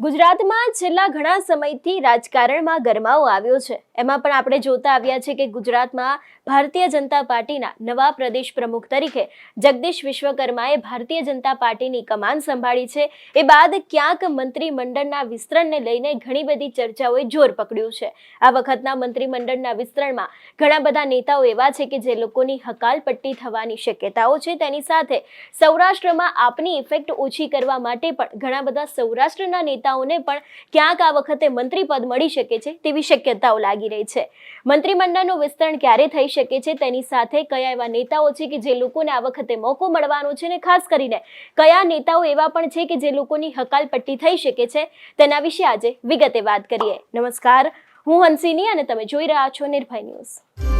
ગુજરાતમાં છેલ્લા ઘણા સમયથી રાજકારણમાં ગરમાવો આવ્યો છે. એમાં પણ આપણે જોતા આવ્યા છે કે ગુજરાતમાં ભારતીય જનતા પાર્ટીના નવા પ્રદેશ પ્રમુખ તરીકે જગદીશ વિશ્વકર્માએ ભારતીય જનતા પાર્ટીની કમાન સંભાળી છે. એ બાદ ક્યાંક મંત્રીમંડળના વિસ્તરણને લઈને ઘણી બધી ચર્ચાઓએ જોર પકડ્યું છે. આ વખતના મંત્રીમંડળના વિસ્તરણમાં ઘણા બધા નેતાઓ એવા છે કે જે લોકોની હકાલપટ્ટી થવાની શક્યતાઓ છે. તેની સાથે સૌરાષ્ટ્રમાં આપની ઇફેક્ટ ઓછી કરવા માટે પણ ઘણા બધા સૌરાષ્ટ્રના નેતાઓને પણ ક્યાંક આ વખતે મંત્રી પદ મળી શકે છે તેવી શક્યતાઓ લાગી રહી છે. મંત્રીમંડળનું વિસ્તરણ ક્યારે થઈ શકે છે તેની સાથે કયા એવા નેતાઓ છે કે જે લોકોને આ વખતે મોકો મળવાનો છે ને ખાસ કરીને કયા નેતાઓ એવા પણ છે કે જે લોકોની હકાલપટ્ટી થઈ શકે છે તેના વિશે આજે વિગતે વાત કરીએ. નમસ્કાર, હું હંસિની અને તમે જોઈ રહ્યા છો નિર્ભય ન્યૂઝ.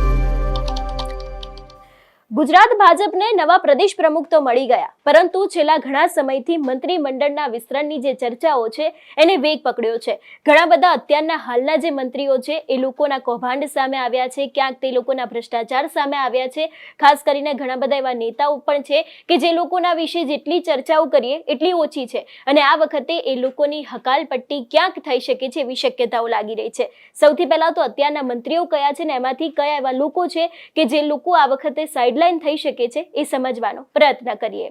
ગુજરાત ભાજપને નવા પ્રદેશ પ્રમુખ તો મળી ગયા, પરંતુ છેલ્લા ઘણા સમયથી મંત્રીમંડળના વિસ્તરણની જે ચર્ચાઓ છે, એને વેગ પકડ્યો છે. ઘણા બધા અત્યારના હાલના જે મંત્રીઓ છે, એ લોકોના કૌભાંડ સામે આવ્યા છે, ક્યાંક તે લોકોના ભ્રષ્ટાચાર સામે આવ્યા છે. ખાસ કરીને ઘણા બધા એવા નેતાઓ પણ છે કે જે લોકોના વિશે જેટલી ચર્ચાઓ કરીએ, એટલી ઓછી છે. અને આ વખતે એ લોકોની હકાલપટ્ટી ક્યાંક થઈ શકે છે એવી શક્યતાઓ લાગી રહી છે. સૌથી પહેલા તો અત્યારના મંત્રીઓ કયા છે ને એમાંથી કયા એવા લોકો છે કે જે લોકો આ વખતે સાઇડલાઇન થઈ શકે છે એ સમજવાનો પ્રયત્ન કરીએ.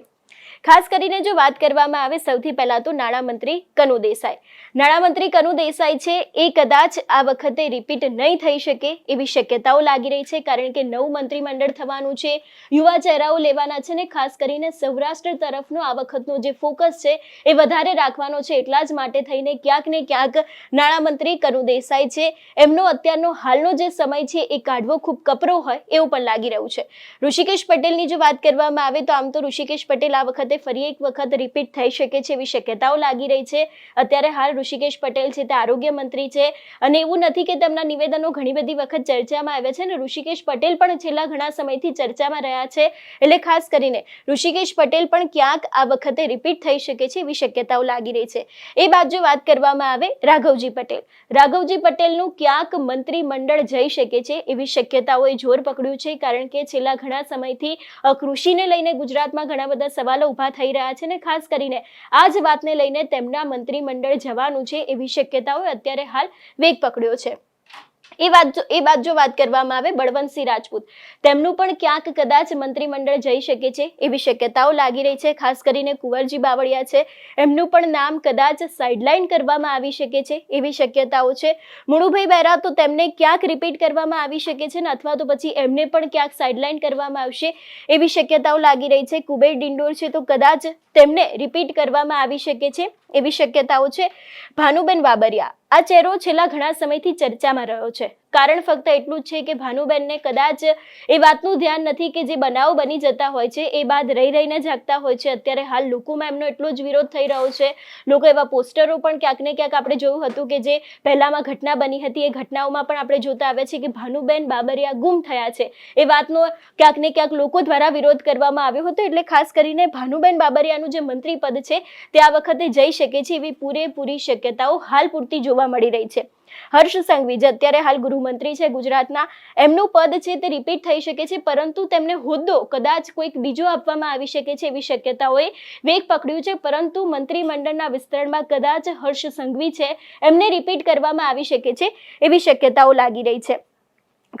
ખાસ કરીને જો વાત કરવામાં આવે, સૌથી પહેલા તો નાણામંત્રી કનુ દેસાઈ. નાણામંત્રી કનુ દેસાઈ છે, એ કદાચ આ વખતે રિપીટ નહીં થઈ શકે એવી શક્યતાઓ લાગી રહી છે, કારણ કે નવું મંત્રીમંડળ થવાનું છે, યુવા ચહેરાઓ લેવાના છે ને ખાસ કરીને સૌરાષ્ટ્ર તરફનો આ વખતનો જે ફોકસ છે, એ વધારે રાખવાનો છે. એટલા જ માટે થઈને ક્યાંક ને ક્યાંક નાણામંત્રી કનુ દેસાઈ છે, એમનો અત્યારનો હાલનો જે સમય છે, એ કાઢવો ખૂબ કપરો હોય એવું પણ લાગી રહ્યું છે. ઋષિકેશ પટેલની જો વાત કરવામાં આવે, તો આમ તો ઋષિકેશ પટેલ આ વખતે ફરી એક વખત રિપીટ થઈ શકે છે એવી શક્યતાઓ લાગી રહી છે. અત્યારે હાલ ઋષિકેશ પટેલ છે, તે આરોગ્ય મંત્રી છે અને એવું નથી કે તેમના નિવેદનો ઘણી બધી વખત ચર્ચામાં આવ્યા છે અને ઋષિકેશ પટેલ પણ છેલ્લા ઘણા સમયથી ચર્ચામાં રહ્યા છે એટલે ખાસ કરીને ઋષિકેશ પટેલ પણ ક્યાંક આ વખતે રિપીટ થઈ શકે છે એવી શક્યતાઓ લાગી રહી છે. એ બાદ જો વાત કરવામાં આવે રાઘવજી પટેલ. રાઘવજી પટેલનું ક્યાંક મંત્રીમંડળ જઈ શકે છે એવી શક્યતાઓએ જોર પકડ્યું છે કારણ કે છેલ્લા ઘણા સમયથી કૃષિને લઈને ગુજરાતમાં ઘણા બધા સવાલો ઊભા થઈ રહ્યા છે ને ખાસ કરીને આ જ વાતને લઈને તેમના મંત્રીમંડળ જવાનું છે એવી શક્યતાઓએ અત્યારે હાલ વેગ પકડ્યો છે. એ વાત એ વાત જો વાત કરવામાં આવે, બળવંતસિંહ રાજપૂત. તેમનું પણ ક્યાંક કદાચ મંત્રીમંડળ જઈ શકે છે એવી શક્યતાઓ લાગી રહી છે, ખાસ કરીને કુંવરજી બાવળિયા છે. એમનું પણ નામ કદાચ સાઇડલાઇન કરવામાં આવી શકે છે એવી શક્યતાઓ છે. મુળુભાઈ બહેરા તો તેમને ક્યાંક રિપીટ કરવામાં આવી શકે છે ને અથવા તો પછી એમને પણ ક્યાંક સાઇડલાઇન કરવામાં આવશે એવી શક્યતાઓ લાગી રહી છે. કુબેર ડિંડોર છે તો કદાચ તેમને રિપીટ કરવામાં આવી શકે છે એવી શક્યતાઓ છે. ભાનુબેન બાબરિયા આ ચહેરો છેલ્લા ઘણા સમયથી ચર્ચામાં રહ્યો છે. કારણ ફક્ત એટલું જ છે કે ભાનુબેનને કદાચ એ વાતનું ધ્યાન નથી કે જે બનાવ બની જતા હોય છે, એ બાદ રહી રહીને જાગતા હોય છે. અત્યારે હાલ લોકોમાં એમનો એટલો જ વિરોધ થઈ રહ્યો છે. લોકો એવા પોસ્ટરો પણ ક્યાંક ને ક્યાંક આપણે જોયું હતું કે જે પહેલામાં ઘટના બની હતી, એ ઘટનાઓમાં પણ આપણે જોતા આવ્યા છે કે ભાનુબેન બાબરિયા ગુમ થયા છે. એ વાતનો ક્યાંક ને ક્યાંક લોકો દ્વારા વિરોધ કરવામાં આવ્યો હતો, એટલે ખાસ કરીને ભાનુબેન બાબરિયાનું જે મંત્રી પદ છે, તે આ વખતે જઈ શકે છે એવી પૂરેપૂરી શક્યતાઓ હાલ પૂરતી જોવા મળી રહી છે. હર્ષ સંઘવી જે અત્યારે હાલ ગૃહમંત્રી છે ગુજરાતના. એમનું પદ છે તે રિપીટ થઈ શકે છે, પરંતુ તેમને હોદ્દો કદાચ કોઈક બીજો આપવામાં આવી શકે છે એવી શક્યતાઓએ વેગ પકડ્યું છે, પરંતુ મંત્રીમંડળના વિસ્તરણમાં કદાચ હર્ષ સંઘવી છે, એમને રિપીટ કરવામાં આવી શકે છે એવી શક્યતાઓ લાગી રહી છે.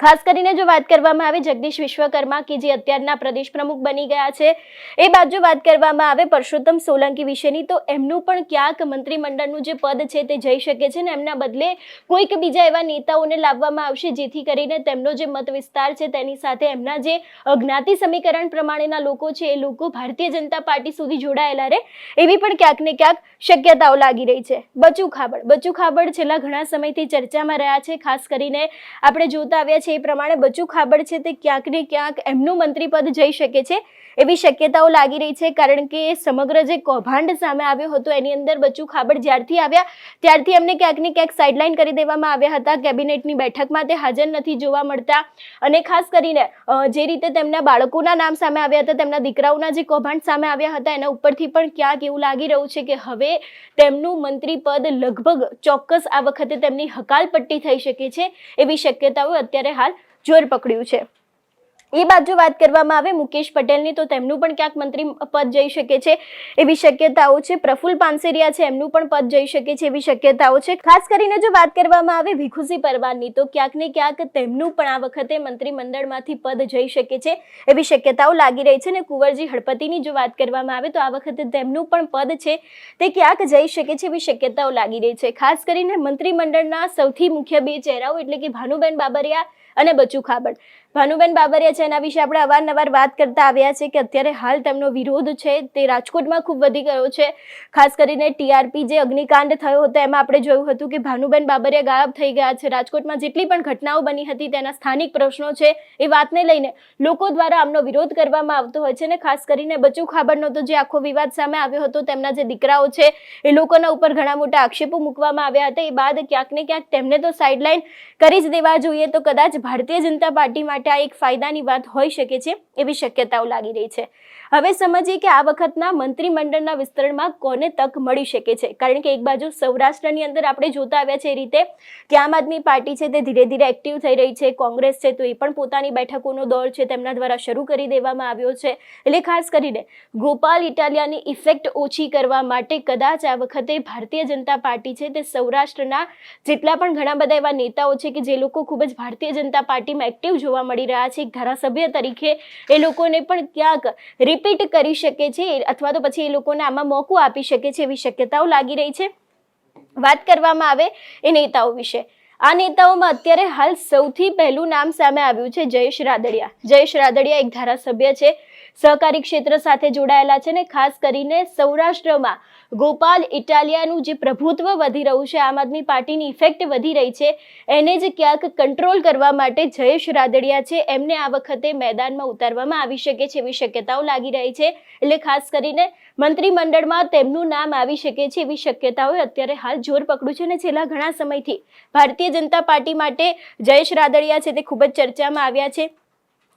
ખાસ કરીને જો વાત કરવામાં આવે જગદીશ વિશ્વકર્મા કે જે અત્યારના પ્રદેશ પ્રમુખ બની ગયા છે, એ બાદ જો વાત કરવામાં આવે પરસોત્તમ સોલંકી વિશેની, તો એમનું પણ ક્યાંક મંત્રીમંડળનું જે પદ છે તે જઈ શકે છે ને એમના બદલે કોઈક બીજા એવા નેતાઓને લાવવામાં આવશે જેથી કરીને તેમનો જે મત વિસ્તાર છે તેની સાથે એમના જે અજ્ઞાતિ સમીકરણ પ્રમાણેના લોકો છે, એ લોકો ભારતીય જનતા પાર્ટી સુધી જોડાયેલા રહે, એવી પણ ક્યાંક ને ક્યાંક શક્યતાઓ લાગી રહી છે. બચુ ખાબડ બચુ ખાબડ છેલ્લા ઘણા સમયથી ચર્ચામાં રહ્યા છે, ખાસ કરીને આપણે જોતા આવ્યા છે એ પ્રમાણે બચુ ખાબડ છે તે ક્યાંક ને ક્યાંક એમનું મંત્રીપદ જઈ શકે છે એવી શક્યતાઓ લાગી રહી છે કારણ કે સમગ્ર જે કૌભાંડ સામે આવ્યો હતો એની અંદર બચુ ખાબડ જ્યારથી આવ્યા ત્યારથી એમને ક્યાંક ને ક્યાંક સાઇડલાઇન કરી દેવામાં આવ્યા હતા. કેબિનેટની બેઠકમાં તે હાજર નથી જોવા મળતા અને ખાસ કરીને જે રીતે તેમના બાળકોના નામ સામે આવ્યા હતા, તેમના દીકરાઓના જે કૌભાંડ સામે આવ્યા હતા, એના ઉપરથી પણ ક્યાંક એવું લાગી રહ્યું છે કે હવે તેમનું મંત્રી પદ લગભગ ચોક્કસ આ વખતે તેમની હકાલપટ્ટી થઈ શકે છે એવી શક્યતાઓ અત્યારે હાલ જોર પકડ્યું છે. એ બાજુ વાત કરવામાં આવે મુકેશ પટેલની, તો તેમનું પણ ક્યાંક મંત્રી પદ જઈ શકે છે એવી શક્યતાઓ છે. પ્રફુલ પાનસેરિયા છે, એમનું પણ પદ જઈ શકે છે એવી શક્યતાઓ છે. ખાસ કરીને જો વાત કરવામાં આવે ભીખુસી પરવારની તો ક્યાંક ને ક્યાંક તેમનું પણ આ વખતે મંત્રીમંડળમાંથી પદ જઈ શકે છે એવી શક્યતાઓ લાગી રહી છે. ને કુંવરજી હળપતિની જો વાત કરવામાં આવે, તો આ વખતે તેમનું પણ પદ છે તે ક્યાંક જઈ શકે છે એવી શક્યતાઓ લાગી રહી છે. ખાસ કરીને મંત્રીમંડળના સૌથી મુખ્ય બે ચહેરાઓ, એટલે કે ભાનુબેન બાબરિયા અને બચુ ખાબડ. ભાનુબેન બાબરિયા છે એના વિશે આપણે અવારનવાર વાત કરતા આવ્યા છે કે અત્યારે હાલ તેમનો વિરોધ છે, તે રાજકોટમાં ખૂબ વધી ગયો છે. ખાસ કરીને ટીઆરપી જે અગ્નિકાંડ થયો હતો, એમાં આપણે જોયું હતું કે ભાનુબેન બાબરિયા ગાયબ થઈ ગયા છે. રાજકોટમાં જેટલી પણ ઘટનાઓ બની હતી, તેના સ્થાનિક પ્રશ્નો છે એ વાતને લઈને લોકો દ્વારા આમનો વિરોધ કરવામાં આવતો હોય છે ને ખાસ કરીને બચુ ખાબડનો તો જે આખો વિવાદ સામે આવ્યો હતો, તેમના જે દીકરાઓ છે, એ લોકોના ઉપર ઘણા મોટા આક્ષેપો મૂકવામાં આવ્યા હતા. એ બાદ ક્યાંક ને ક્યાંક તેમને તો સાઇડલાઇન કરી જ દેવા જોઈએ, તો કદાચ ભારતીય જનતા પાર્ટી માટે આ એક ફાયદાની વાત હોઈ શકે છે એવી શક્યતાઓ લાગી રહી છે. હવે સમજીએ કે આ વખતના મંત્રીમંડળના વિસ્તરણમાં કોને તક મળી શકે છે? કારણ કે એક બાજુ સૌરાષ્ટ્રની અંદર આપણે જોતા આવ્યા છે એ રીતે કે આમ આદમી પાર્ટી છે તે ધીરે ધીરે એક્ટિવ થઈ રહી છે, કોંગ્રેસ છે તો એ પણ પોતાની બેઠકોનો દોર છે તેમના દ્વારા શરૂ કરી દેવામાં આવ્યો છે. એટલે ખાસ કરીને ગોપાલ ઇટાલિયાની ઇફેક્ટ ઓછી કરવા માટે કદાચ આ વખતે ભારતીય જનતા પાર્ટી છે તે સૌરાષ્ટ્રના જેટલા પણ ઘણા બધા એવા નેતાઓ છે કે જે લોકો ખૂબ જ ભારતીય જનતા પાર્ટીમાં એક્ટિવ જોવા મળી રહ્યા છે. ધારાસભ્ય તરીકે એ લોકોને પણ ક્યાંક રિપીટ કરી શકે છે અથવા તો પછી એ લોકોને આમાં મોકો આપી શકે છે એવી શક્યતાઓ લાગી રહી છે. વાત કરવામાં આવે એ નેતાઓ વિશે. આ નેતાઓમાં અત્યારે હાલ સૌથી પહેલું નામ સામે આવ્યું છે જયેશ રાદડિયા. જયેશ રાદડિયા એક ધારાસભ્ય છે. સહકારી ક્ષેત્ર સાથે જોડાયેલા છે ને ખાસ કરીને સૌરાષ્ટ્રમાં. ગોપાલ ઇટાલિયાનું જે પ્રભુત્વ વધી રહ્યું છે, આમ આદમી પાર્ટીની ઇફેક્ટ વધી રહી છે, એને જ ક્યાંક કંટ્રોલ કરવા માટે જયેશ રાદડિયા છે, એમને આ વખતે મેદાનમાં ઉતારવામાં આવી શકે છે એવી શક્યતાઓ લાગી રહી છે, એટલે ખાસ કરીને મંત્રીમંડળમાં તેમનું નામ આવી શકે છે એવી શક્યતાઓએ અત્યારે હાલ જોર પકડ્યું છે અને છેલ્લા ઘણા સમયથી ભારતીય જનતા પાર્ટી માટે જયેશ રાદડિયા છે તે ખૂબ જ ચર્ચામાં આવ્યા છે.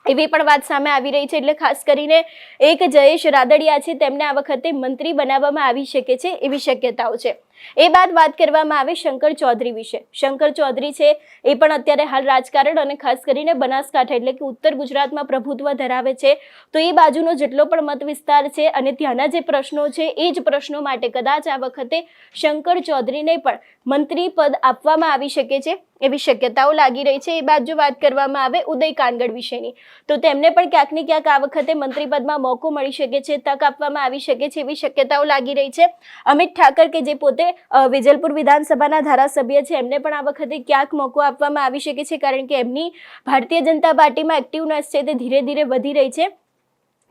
એવી પણ વાત સામે આવી રહી છે, એટલે ખાસ કરીને એક જયેશ રાદડિયા છે, તેમને આ વખતે મંત્રી બનાવવામાં આવી શકે છે એવી શક્યતાઓ છે. એ બાદ વાત કરવામાં આવે શંકર ચૌધરી વિશે. શંકર ચૌધરી છે, એ પણ અત્યારે હાલ રાજકારણ અને ખાસ કરીને બનાસકાંઠા એટલે કે ઉત્તર ગુજરાતમાં પ્રભુત્વ ધરાવે છે. તો એ બાજુનો જેટલો પણ મત વિસ્તાર છે અને ત્યાંના જે પ્રશ્નો છે, એ જ પ્રશ્નો માટે કદાચ આ વખતે શંકર ચૌધરીને પણ મંત્રી પદ આપવામાં આવી શકે છે, એવી શક્યતાઓ લાગી રહી છે. એ બાદ જો વાત કરવામાં આવે ઉદય કાનગડ વિશેની, તો તેમને પણ ક્યાંક ને ક્યાંક આ વખતે મંત્રી પદમાં મોકો મળી શકે છે, તક આપવામાં આવી શકે છે, એવી શક્યતાઓ લાગી રહી છે. અમિત ઠાકર કે જે પોતે વિજલપુર વિધાનસભાના ધારાસભ્ય છે, એમને પણ આ વખતે ક્યાંક મોકો આપવામાં આવી શકે છે, કારણ કે એમની ભારતીય જનતા પાર્ટીમાં એક્ટિવનેસ છે, તે ધીરે ધીરે વધી રહી છે.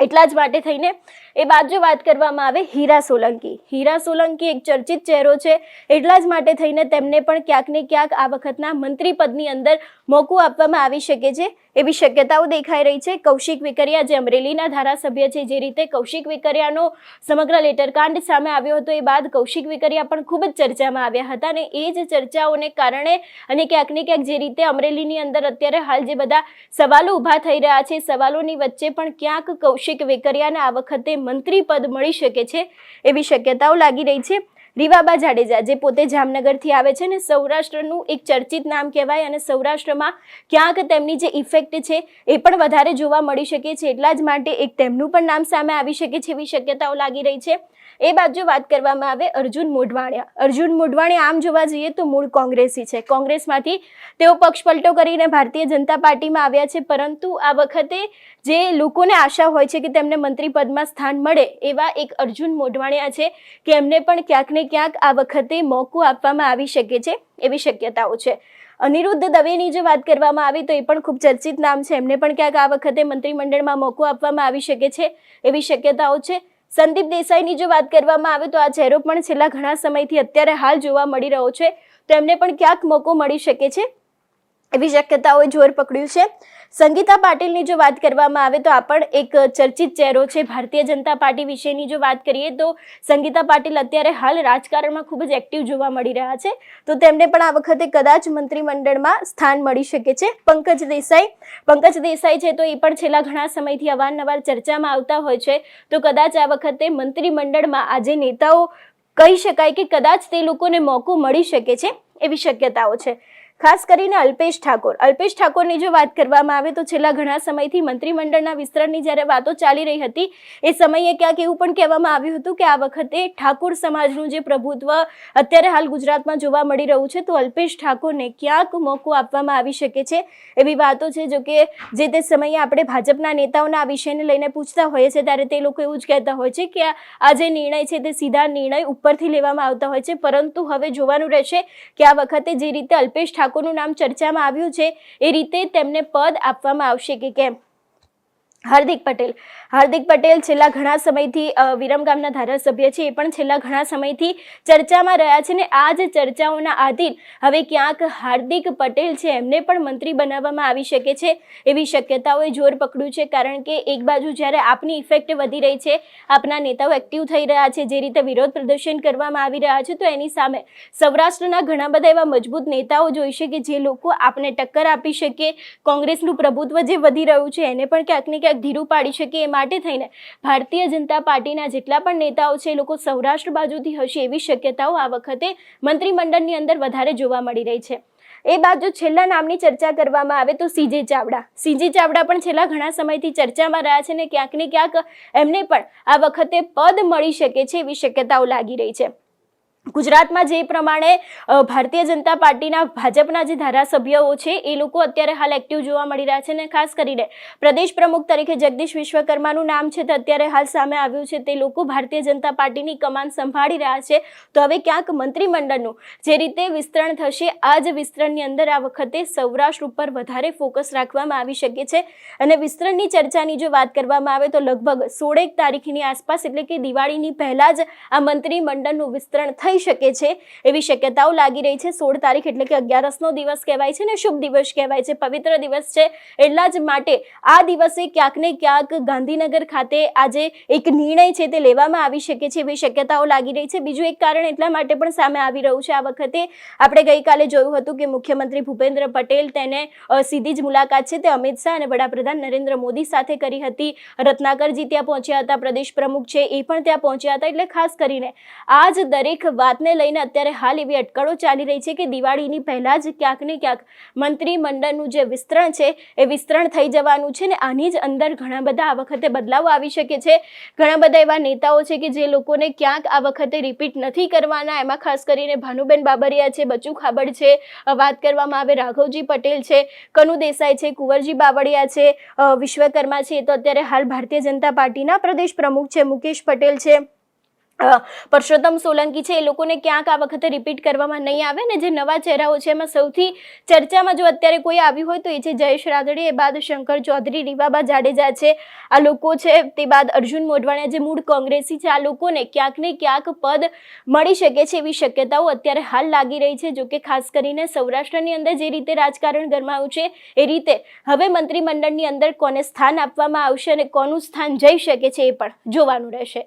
એટલા જ માટે થઈને એ બાજુ વાત કરવામાં આવે હીરા સોલંકી. હીરા સોલંકી એક ચર્ચિત ચહેરો છે. એટલા જ માટે થઈને તેમને પણ ક્યાંક ને ક્યાંક આ વખતના મંત્રી પદની અંદર મોકો આપવામાં આવી શકે છે. એવી શક્યતાઓ દેખાઈ રહી છે. કૌશિક વિકરિયા જે અમરેલીના ધારાસભ્ય છે, જે રીતે કૌશિક વિકરિયાનો સમગ્ર લેટરકાંડ સામે આવ્યો હતો, એ બાદ કૌશિક વિકરિયા પણ ખૂબ જ ચર્ચામાં આવ્યા હતા અને એ જ ચર્ચાઓને કારણે અને ક્યાંક ને ક્યાંક જે રીતે અમરેલીની અંદર અત્યારે હાલ જે બધા સવાલો ઊભા થઈ રહ્યા છે, સવાલોની વચ્ચે પણ ક્યાંક કૌશિક વેકરિયાને આ વખતે મંત્રી પદ મળી શકે છે એવી શક્યતાઓ લાગી રહી છે. રીવાબા જાડેજા, જે પોતે જામનગરથી આવે છે ને, સૌરાષ્ટ્રનું એક ચર્ચિત નામ કહેવાય અને સૌરાષ્ટ્રમાં ક્યાંક તેમની જે ઇફેક્ટ છે એ પણ વધારે જોવા મળી શકે છે. એટલા જ માટે એક તેમનું પણ નામ સામે આવી શકે છે એવી શક્યતાઓ લાગી રહી છે. એ બાજુ વાત કરવામાં આવે અર્જુન મોઢવાણિયા. અર્જુન મોઢવાણિયા આમ જોવા જઈએ તો મૂળ કોંગ્રેસી છે. કોંગ્રેસમાંથી તેઓ પક્ષ પલટો કરીને ભારતીય જનતા પાર્ટીમાં આવ્યા છે. પરંતુ આ વખતે જે લોકોને આશા હોય છે કે તેમને મંત્રી પદમાં સ્થાન મળે એવા એક અર્જુન મોઢવાણિયા છે કે એમને પણ ક્યાંક ને ક્યાંક આ વખતે મોકો આપવામાં આવી શકે છે એવી શક્યતાઓ છે. અનિરુદ્ધ દવેની જો વાત કરવામાં આવી તો એ પણ ખૂબ ચર્ચિત નામ છે. એમને પણ ક્યાંક આ વખતે મંત્રીમંડળમાં મોકો આપવામાં આવી શકે છે એવી શક્યતાઓ છે. સંદીપ દેસાઈની જો વાત કરવામાં આવે તો આ ચહેરો પણ છેલ્લા ઘણા સમયથી અત્યારે હાલ જોવા મળી રહ્યો છે. તો એમને પણ ક્યાંક મોકો મળી શકે છે? એવી શક્યતાઓએ જોર પકડ્યું છે. સંગીતા પાટીલની જો વાત કરવામાં આવે તો આ પણ એક ચર્ચિત ચહેરો છે. ભારતીય જનતા પાર્ટી વિશેની જો વાત કરીએ તો સંગીતા પાટીલ અત્યારે હાલ રાજકારણમાં ખૂબ જ એક્ટિવ જોવા મળી રહ્યા છે. તો તેમને પણ આ વખતે કદાચ મંત્રીમંડળમાં સ્થાન મળી શકે છે. પંકજ દેસાઈ પંકજ દેસાઈ છે તો એ પણ છેલ્લા ઘણા સમયથી અવારનવાર ચર્ચામાં આવતા હોય છે. તો કદાચ આ વખતે મંત્રીમંડળમાં આજે નેતાઓ કહી શકાય કે કદાચ તે લોકોને મોકો મળી શકે છે એવી શક્યતાઓ છે. ખાસ કરીને અલ્પેશ ઠાકોર. અલ્પેશ ઠાકોરની જો વાત કરવામાં આવે તો છેલ્લા ઘણા સમયથી મંત્રીમંડળના વિસ્તરણની જ્યારે વાતો ચાલી રહી હતી, એ સમયે ક્યાંક એવું પણ કહેવામાં આવ્યું હતું કે આ વખતે ઠાકોર સમાજનું જે પ્રભુત્વ અત્યારે હાલ ગુજરાતમાં જોવા મળી રહ્યું છે, તો અલ્પેશ ઠાકોરને ક્યાંક મોકો આપવામાં આવી શકે છે? એવી વાતો છે, જો કે જે તે સમયે આપણે ભાજપના નેતાઓના આ વિષયને લઈને પૂછતા હોઈએ છીએ, ત્યારે તે લોકો એવું જ કહેતા હોય છે કે આ જે નિર્ણય છે તે સીધા નિર્ણય ઉપરથી લેવામાં આવતા હોય છે, પરંતુ હવે જોવાનું રહેશે કે આ વખતે જે રીતે અલ્પેશ ઠાકોરનું નામ ચર્ચામાં આવ્યું છે એ રીતે તેમને પદ આપવામાં આવશે કે કેમ? હાર્દિક પટેલ. હાર્દિક પટેલ છેલ્લા ઘણા સમયથી વિરમગામના ધારાસભ્ય છે. એ પણ છેલ્લા ઘણા સમયથી ચર્ચામાં રહ્યા છે ને આ જ ચર્ચાઓના આધીન હવે ક્યાંક હાર્દિક પટેલ છે એમને પણ મંત્રી બનાવવામાં આવી શકે છે એવી શક્યતાઓએ જોર પકડ્યું છે. કારણ કે એક બાજુ જ્યારે આપની ઇફેક્ટ વધી રહી છે, આપના નેતાઓ એક્ટિવ થઈ રહ્યા છે, જે રીતે વિરોધ પ્રદર્શન કરવામાં આવી રહ્યા છે, તો એની સામે સૌરાષ્ટ્રના ઘણા બધા એવા મજબૂત નેતાઓ જોઈશે કે જે લોકો આપને ટક્કર આપી શકે. કોંગ્રેસનું પ્રભુત્વ જે વધી રહ્યું છે, એને પણ ક્યાંક ને ક્યાંક ધીરું પાડી શકે એ માટે થઈને ભારતીય જનતા પાર્ટીના જેટલા પણ નેતાઓ છે, એ લોકો સૌરાષ્ટ્ર બાજુથી હશે એવી શક્યતાઓ આ વખતે મંત્રીમંડળની અંદર વધારે જોવા મળી રહી છે. એ બાદ જો છેલ્લા નામની ચર્ચા કરવામાં આવે તો સીજે ચાવડા. સીજે ચાવડા પણ છેલ્લા ઘણા સમયથી ચર્ચામાં રહ્યા છે ને ક્યાંક ને ક્યાંક એમને પણ આ વખતે પદ મળી શકે છે એવી શક્યતાઓ લાગી રહી છે. ગુજરાતમાં જે પ્રમાણે ભારતીય જનતા પાર્ટીના ભાજપના જે ધારાસભ્યો છે, એ લોકો અત્યારે હાલ એક્ટિવ જોવા મળી રહ્યા છે અને ખાસ કરીને પ્રદેશ પ્રમુખ તરીકે જગદીશ વિશ્વકર્માનું નામ છે તે અત્યારે હાલ સામે આવ્યું છે. તે લોકો ભારતીય જનતા પાર્ટીની કમાન સંભાળી રહ્યા છે. તો હવે ક્યાંક મંત્રીમંડળનું જે રીતે વિસ્તરણ થશે, આ જ વિસ્તરણની અંદર આ વખતે સૌરાષ્ટ્ર ઉપર વધારે ફોકસ રાખવામાં આવી શકે છે. અને વિસ્તરણની ચર્ચાની જો વાત કરવામાં આવે તો લગભગ સોળેક તારીખની આસપાસ એટલે કે દિવાળીની પહેલાં જ આ મંત્રીમંડળનું વિસ્તરણ થઈ શકે છે એવી શક્યતાઓ લાગી રહી છે. સોળ તારીખ એટલે કે અગિયારસનો દિવસ કહેવાય છે ને, શુભ દિવસ કહેવાય છે, પવિત્ર દિવસ છે. એટલા જ માટે આ દિવસે ક્યાંક ને ક્યાંક ગાંધીનગર ખાતે આજે એક નિર્ણય છે તે લેવામાં આવી શકે છે એવી શક્યતાઓ લાગી રહી છે. બીજું એક કારણ એટલા માટે પણ સામે આવી રહ્યું છે. આ વખતે આપણે ગઈકાલે જોયું હતું કે મુખ્યમંત્રી ભૂપેન્દ્ર પટેલ તેને સીધી જ મુલાકાત છે તે અમિત શાહ અને વડાપ્રધાન નરેન્દ્ર મોદી સાથે કરી હતી. રત્નાકરજી ત્યાં પહોંચ્યા હતા, પ્રદેશ પ્રમુખ છે એ પણ ત્યાં પહોંચ્યા હતા. એટલે ખાસ કરીને આ જ દરેક વાતને લઈને અત્યારે હાલ એવી અટકળો ચાલી રહી છે કે દિવાળીની પહેલાં જ ક્યાંક ને ક્યાંક મંત્રીમંડળનું જે વિસ્તરણ છે, એ વિસ્તરણ થઈ જવાનું છે ને આની જ અંદર ઘણા બધા આ વખતે બદલાવો આવી શકે છે. ઘણા બધા એવા નેતાઓ છે કે જે લોકોને ક્યાંક આ વખતે રિપીટ નથી કરવાના. એમાં ખાસ કરીને ભાનુબેન બાબરિયા છે, બચુ ખાબડ છે વાત કરવામાં આવે રાઘવજી પટેલ છે, કનુ દેસાઈ છે, કુંવરજી બાવળિયા છે વિશ્વકર્મા છે. એ તો અત્યારે હાલ ભારતીય જનતા પાર્ટીના પ્રદેશ પ્રમુખ છે, મુકેશ પટેલ છે. પરસોત્તમ સોલંકી છે, એ લોકોને ક્યાંક આ વખતે રિપીટ કરવામાં નહીં આવે ને જે નવા ચહેરાઓ છે, એમાં સૌથી ચર્ચામાં જો અત્યારે કોઈ આવ્યું હોય તો એ છે જયેશ રાદડી, એ બાદ શંકર ચૌધરી, રીવાબા જાડેજા છે, આ લોકો છે, તે બાદ અર્જુન મોઢવાણિયા જે મૂળ કોંગ્રેસી છે, આ લોકોને ક્યાંક ને ક્યાંક પદ મળી શકે છે એવી શક્યતાઓ અત્યારે હાલ લાગી રહી છે જો કે ખાસ કરીને સૌરાષ્ટ્રની અંદર જે રીતે રાજકારણ ગરમાયું છે, એ રીતે હવે મંત્રીમંડળની અંદર કોને સ્થાન આપવામાં આવશે અને કોનું સ્થાન જઈ શકે છે એ પણ જોવાનું રહેશે.